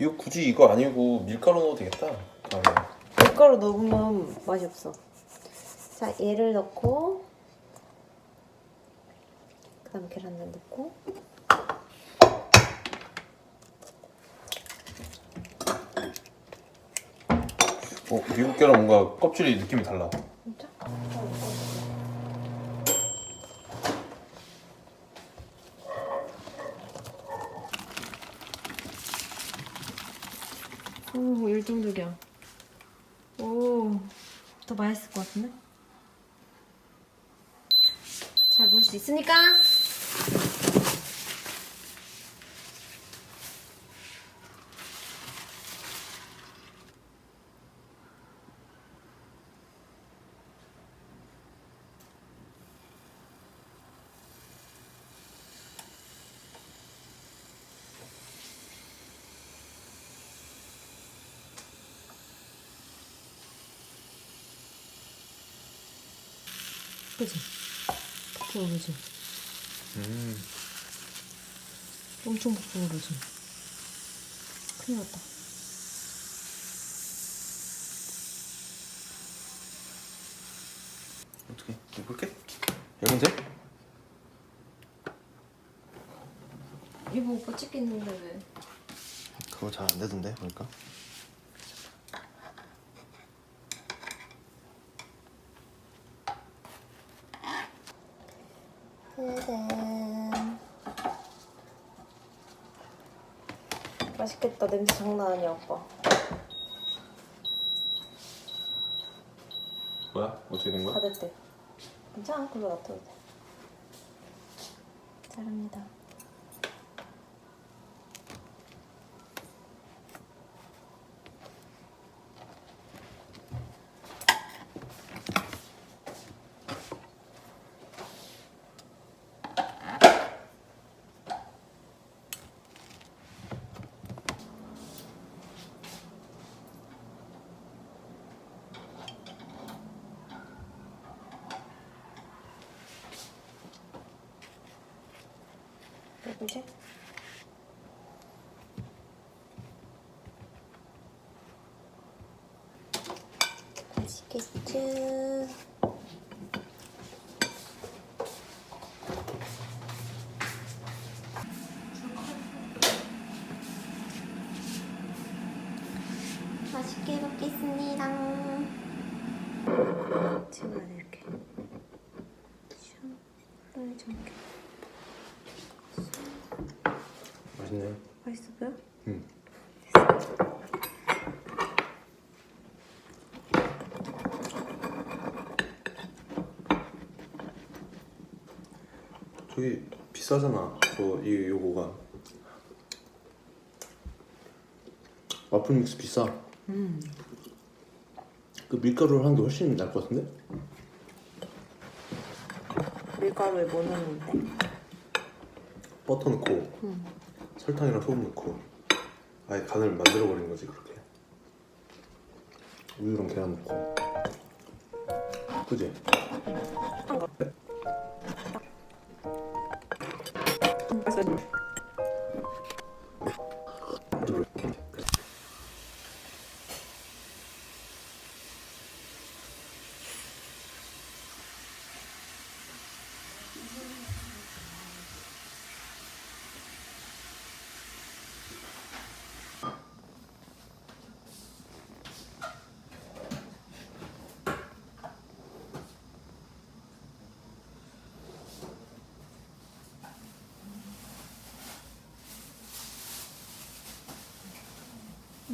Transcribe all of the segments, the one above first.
이거 굳이 이거 아니고 밀가루 넣어도 되겠다. 다음에. 밀가루 넣으면 맛이 없어. 자, 얘를 넣고 그다음 계란을 넣고 어, 미국 계란 뭔가 껍질이 느낌이 달라. 일정적이야. 오, 더 맛있을 것 같은데? 잘 볼 수 있으니까. 그지? 볶아오르지? 음. 엄청 볶아오르지? 큰일 났다. 어떻게? 해볼게. 여긴 돼? 이거 오빠 찍겠는데 왜? 그거 잘 안 되던데 보니까. 맛있겠다. 냄새 장난 아니야, 오빠. 뭐야? 어떻게 된다 됐대. 괜찮아. 그걸로 놔둬도 돼. 잘합니다. 누구지? 맛있겠지? 맛있게 먹겠습니다. 지금 이렇게 샤를 저렇게 맛있네. 맛있어 보여? 응. 저기 비싸잖아. 저이 요거가. 와플 믹스 비싸. 음. 그 밀가루를 하는 게 훨씬 나을 것 같은데? 밀가루에 뭐 넣는데? 버터 넣고 응. 설탕이랑 소금 넣고 아예 간을 만들어 버리는 거지 그렇게. 우유랑 계란 넣고. 그지?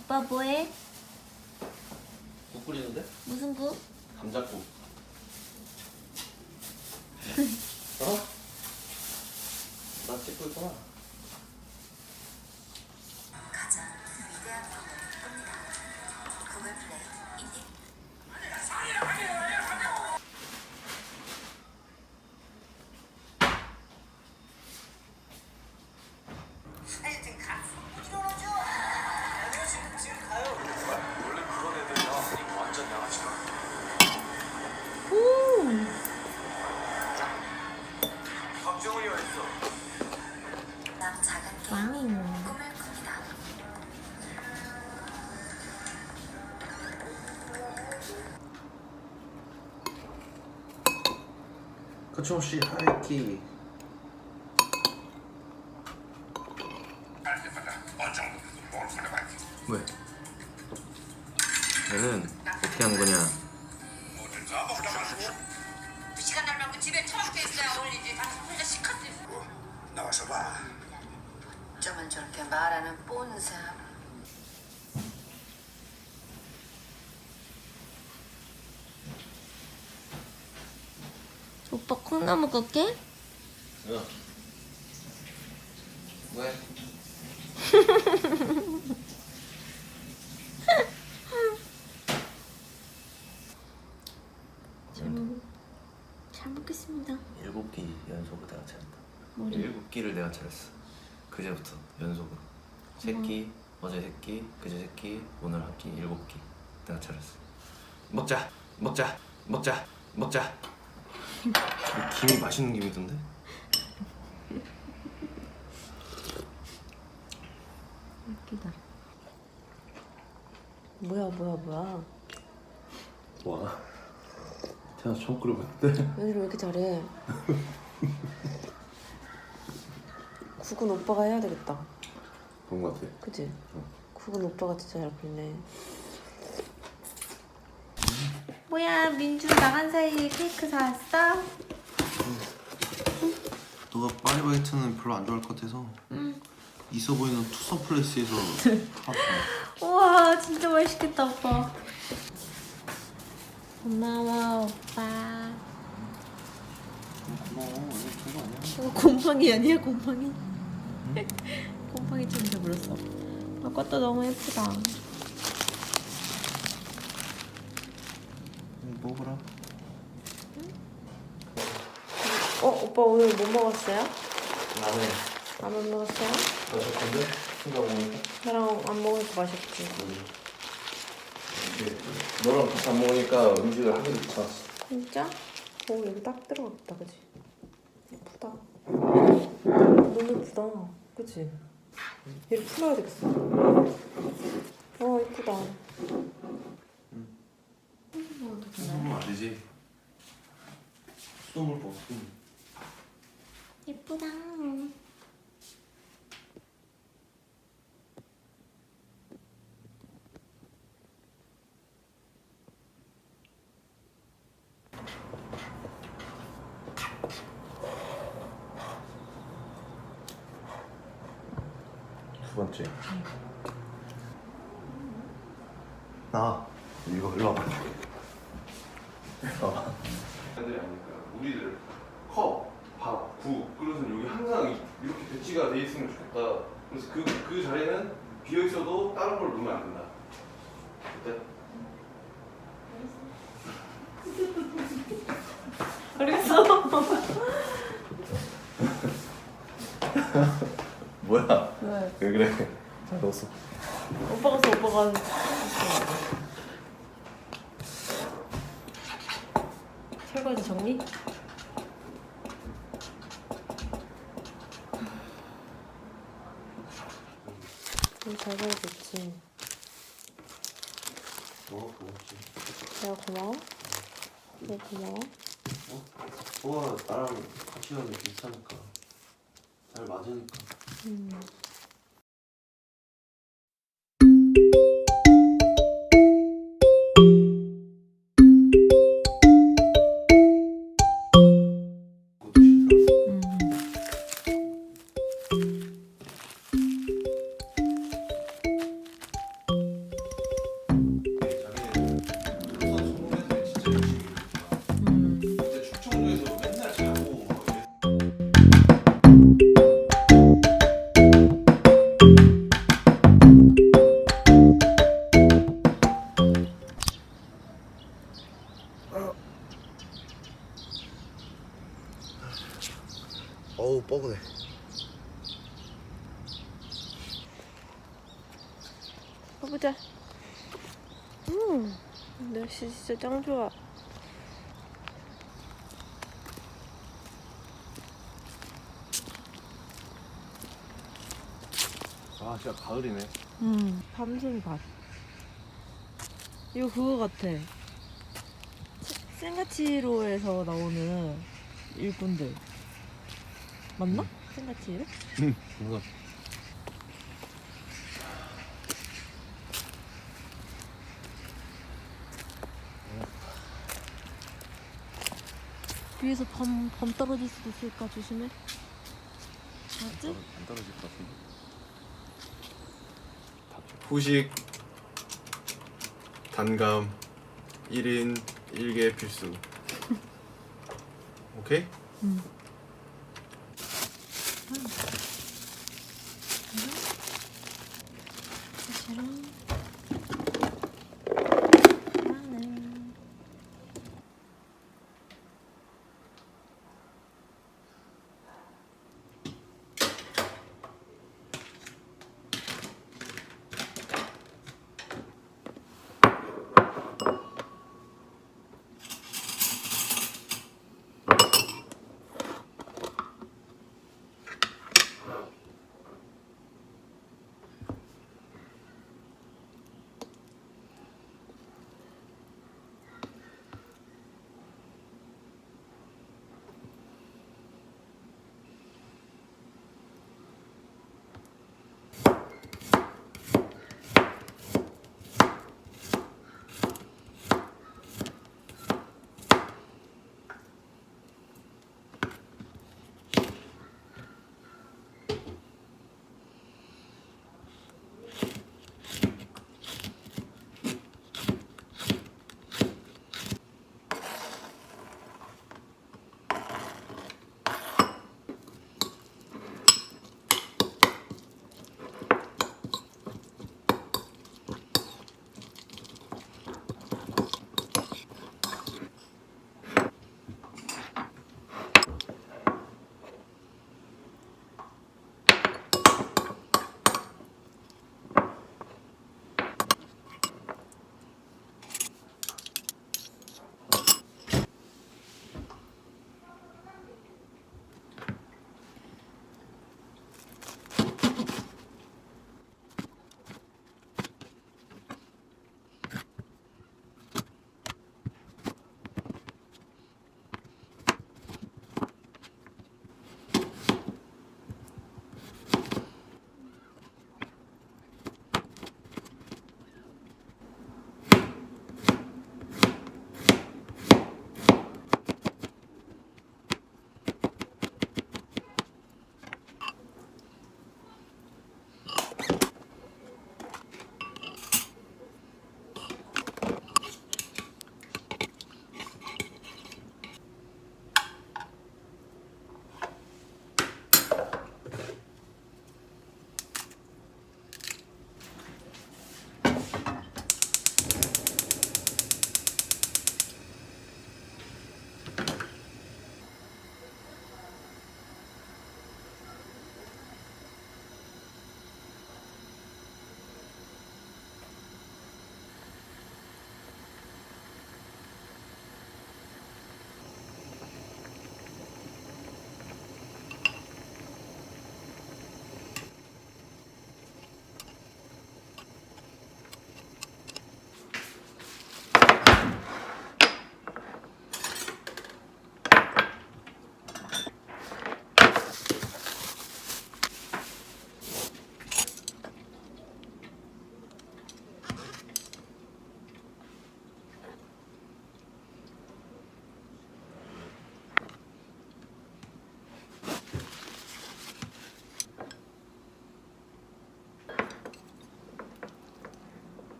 오빠 뭐해? 국 끓이는데? 무슨 국? 감자국. 하청씨 하이키 깎게? 야. 왜? 잘 먹겠습니다. 일곱 끼 연속으로 내가 차렸다. 머리. 일곱 끼를 내가 차렸어. 그제부터 연속으로. 세 끼, 어제 세 끼, 그제 세 끼, 오늘 한 끼, 일곱 끼 내가 차렸어. 먹자, 먹자, 먹자, 먹자. 이 김이 맛있는 김이던데? 웃기다. 뭐야 뭐야 뭐야. 와 태어나 처음 끓여봤는데 연희를 왜 이렇게 잘해? 국은 오빠가 해야 되겠다. 그런 거 같아 그지? 국은 오빠가 진짜 잘 끓네. 뭐야 민주 나간 사이에 케이크 사왔어? 너가 파리바게트는 별로 안 좋아할 것 같아서 있어 보이는 투썸 플레이스에서 사왔어 우와 진짜 맛있겠다 오빠. 고마워 오빠. 고마워 이거 별거 아니야 이거 곰팡이 아니야 곰팡이? 곰팡이처럼 돼버렸어. 아 꽃도 너무 예쁘다. 먹어라 어 오빠 오늘 뭐 먹었어요? 나는 라면 먹었어요? 건데? 생각 보니까 나랑 안 먹으니까 맛있지. 너랑 같이 안 먹으니까 음식을 하기도 귀찮았어. 진짜? 오 여기 딱 들어갔다 그지? 예쁘다. 너무 예쁘다. 그지? 얘를 풀어야 되겠어. 와 예쁘다. 수돗물 안 되지 수돗물 먹어 수돗물 예쁘다. 두 번째. 나 이거 일로 와봐 어. 애들이 아니니까 우리들 컵, 밥, 국 그래서 여기 항상 이렇게 배치가 돼 있으면 좋겠다 그래서 그, 그 자리는 비어 있어도 다른 걸 놓으면 안 된다 어때? 알겠어. 뭐야 왜? 왜 그래 잘 넣었어 오빠가 써 오빠가. 설거지 정리? 음, 잘 그려줬지. 어 고맙지 내가 고마워? 왜 고마워? 소가 나랑 같이 가는 게 비슷하니까 잘 맞으니까 음. 어우 뻐근해 가보자. 음, 날씨 진짜 짱 좋아. 아 진짜 가을이네 음, 밤송 밭. 이거 그거 같아. 생가치로에서 나오는 일꾼들 맞나? 생가치로? 응 뭔가 위에서 범, 범 떨어질 수도 있으니까 조심해 맞지? 안 떨어질 것 같은데 후식 단감 1인 1개 필수 오케이? 사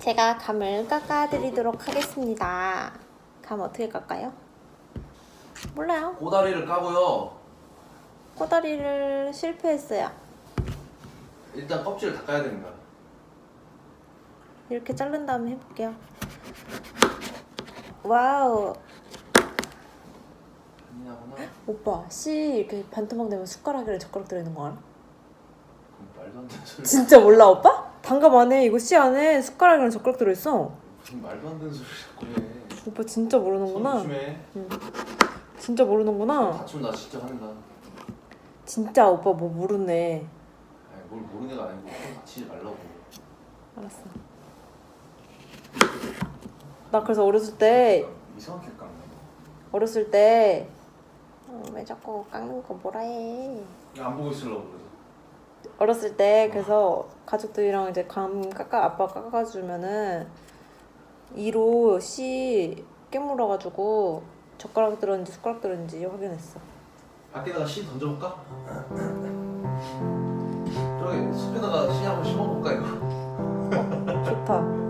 제가 감을 깎아드리도록 하겠습니다. 감 어떻게 깎아요? 몰라요. 꼬다리를 까고요. 꼬다리를 실패했어요. 일단 껍질을 닦아야 됩니다. 이렇게 자른 다음에 해볼게요. 와우. 오빠 씨 이렇게 반토막 내면 숟가락이랑 젓가락 들어있는 거 알아? 그럼 말도 안 되는 소리. 진짜 몰라 오빠? 단감 안에 이거 씨 안에 숟가락이랑 젓가락 들어있어. 무슨 말도 안 되는 소리 자꾸 해. 오빠 진짜 손 모르는구나. 조심해. 진짜 모르는구나. 다치면 나 진짜 화낸다. 진짜 오빠 뭐 모르네. 아니 뭘 모르는 애가 아니고 손 다치지 말라고. 알았어. 나 그래서 어렸을 때 어렸을 때 어, 왜 자꾸 깎는 거 뭐라 해 안 보고 있으려고 그래서. 어렸을 때 아. 그래서 가족들이랑 이제 감 깎아 아빠 깎아주면은 이로 씨 깨물어가지고 젓가락 들었는지 숟가락 들었는지 확인했어 밖에다가 씨 던져볼까? 저기 숲에다가 씨 한번 심어볼까 이거. 어, 좋다